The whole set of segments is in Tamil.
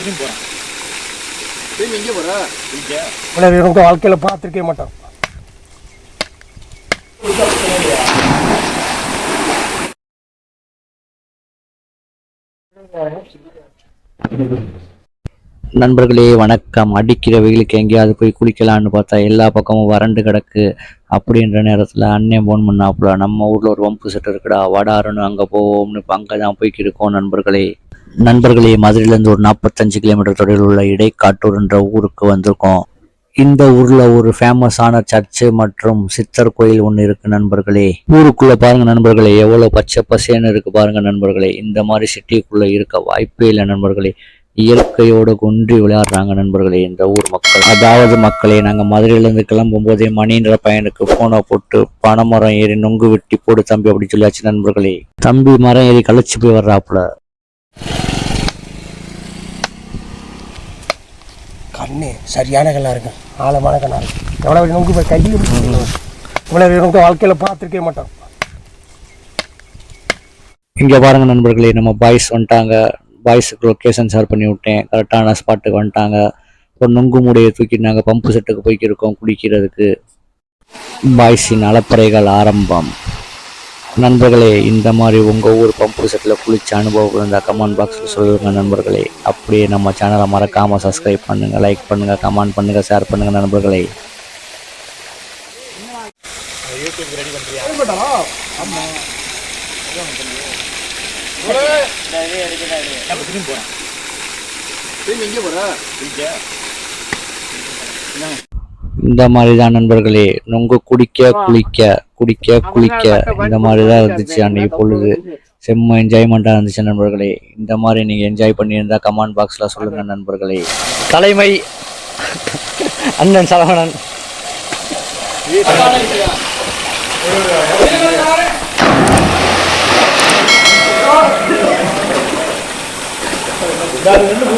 திரும்பி போகிறேன் திரும்பி எங்கே போகிற இங்கே இவ்வளவு உங்க வாழ்க்கையில பார்த்துருக்கே மாட்டோம் நண்பர்களே வணக்கம். அடிக்கிற வெயிலுக்கு எங்கேயாவது போய் குளிக்கலான்னு பார்த்தா எல்லா பக்கமும் வறண்டு கிடக்கு. அப்படின்ற நேரத்தில் அண்ணன் போன் பண்ணாப்புல நம்ம ஊரில் ஒரு வம்பு செட்டு இருக்குடா வடாருன்னு அங்கே போவோம்னு இப்போ அங்கே தான் போய்க்கு இருக்கோம் நண்பர்களே. நண்பர்களே மதுரையிலேருந்து ஒரு நாற்பத்தஞ்சு கிலோமீட்டர் தொலைவில் உள்ள இடைக்காட்டூர் என்ற ஊருக்கு வந்திருக்கோம். இந்த ஊர்ல ஒரு ஃபேமஸான சர்ச்சு மற்றும் சித்தர் கோயில் ஒன்று இருக்கு நண்பர்களே. ஊருக்குள்ள பாருங்க நண்பர்களே எவ்வளவு பச்சை பசேன்னு இருக்கு பாருங்க நண்பர்களே. இந்த மாதிரி சிட்டிக்குள்ள இருக்க வாய்ப்பே இல்லை நண்பர்களே. இயற்கையோட குன்றி விளையாடுறாங்க நண்பர்களே இந்த ஊர் மக்கள். அதாவது மக்களே நாங்க மதுரையிலேருந்து கிளம்பும் போதே மணின்ற பையனுக்கு போனை போட்டு பனை மரம் ஏறி நொங்கு வெட்டி போடு தம்பி அப்படி சொல்லியாச்சு நண்பர்களே. தம்பி மரம் ஏறி கழிச்சு போய் வர்றாப்புல. கண்ணு சரியான கண்ணாக இருக்கும் ஆழமான கண்ணா இருக்கு. எவ்வளவு நமக்கு போய் கையில் இவ்வளவு நமக்கு வாழ்க்கையில் பார்த்துருக்கே மாட்டோம். இங்கே பாருங்க நண்பர்களே நம்ம பாய்ஸ் வந்துட்டாங்க. பாய்ஸுக்கு லொக்கேஷன் ஷேர் பண்ணி விட்டேன். கரெக்டான ஸ்பாட்டுக்கு வந்துட்டாங்க. ஒரு நுங்கு மூடையை தூக்கிட்டு நாங்கள் பம்பு செட்டுக்கு போய்க்கிருக்கோம் குடிக்கிறதுக்கு. பாய்ஸின் அலப்பறைகள் ஆரம்பம். நண்பர்களே இந்த மாதிரி உங்கள் ஊர் பம்பு செட்டில் குளிச்ச அனுபவம் இருந்தால் கமெண்ட் பாக்ஸில் சொல்லுங்கள் நண்பர்களே. அப்படியே நம்ம சேனலை மறக்காமல் சப்ஸ்கிரைப் பண்ணுங்கள் லைக் பண்ணுங்கள் கமெண்ட் பண்ணுங்கள் ஷேர் பண்ணுங்கள் நண்பர்களே. யூடியூப் ரெடி போகிறேன் இந்த மாதிரி தான் நண்பர்களே. நொங்கு குடிக்க குளிக்க குடிக்க குளிக்க. இந்த மாதிரி தான் இருந்துச்சு அன்னைக்கு பொழுது. செம்ம என்ஜாய்மெண்ட்டாக இருந்துச்சு நண்பர்களே. இந்த மாதிரி நீங்கள் என்ஜாய் பண்ணியிருந்தா கமெண்ட் பாக்ஸில் சொல்லுங்கள் நண்பர்களே. தலைமை அண்ணன் சரவணன்.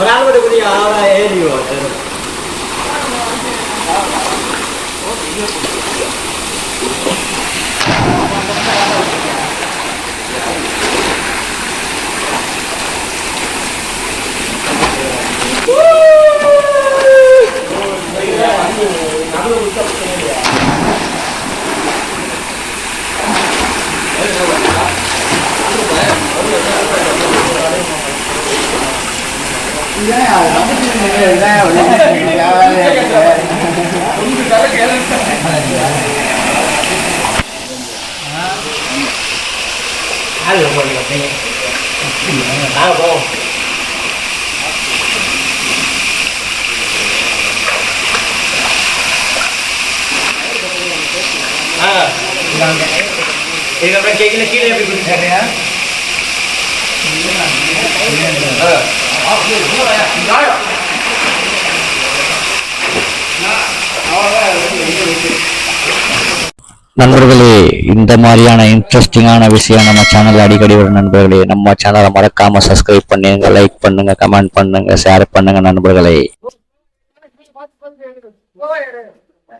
ഒരാൾ കൂടെ കൂടി ഏരിയോ Woo! Halo, boleh kopi. Tahu kok. Ah, ಈಗ ಅವರ ಕೇಗಿನ ಕೀಳೆ ಬಿಟ್ಟಿದ್ದಾರೆ ಹಾ நண்பர்களே இந்த மாதிரியான இன்ட்ரெஸ்டிங்கான விஷயம் நம்ம சேனலில் அடிக்கடி வரும் நண்பர்களே நம்ம சேனலை மறக்காம சப்ஸ்கிரைப் பண்ணுங்க லைக் பண்ணுங்க கமெண்ட் பண்ணுங்க ஷேர் பண்ணுங்க நண்பர்களே.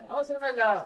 அவசரம்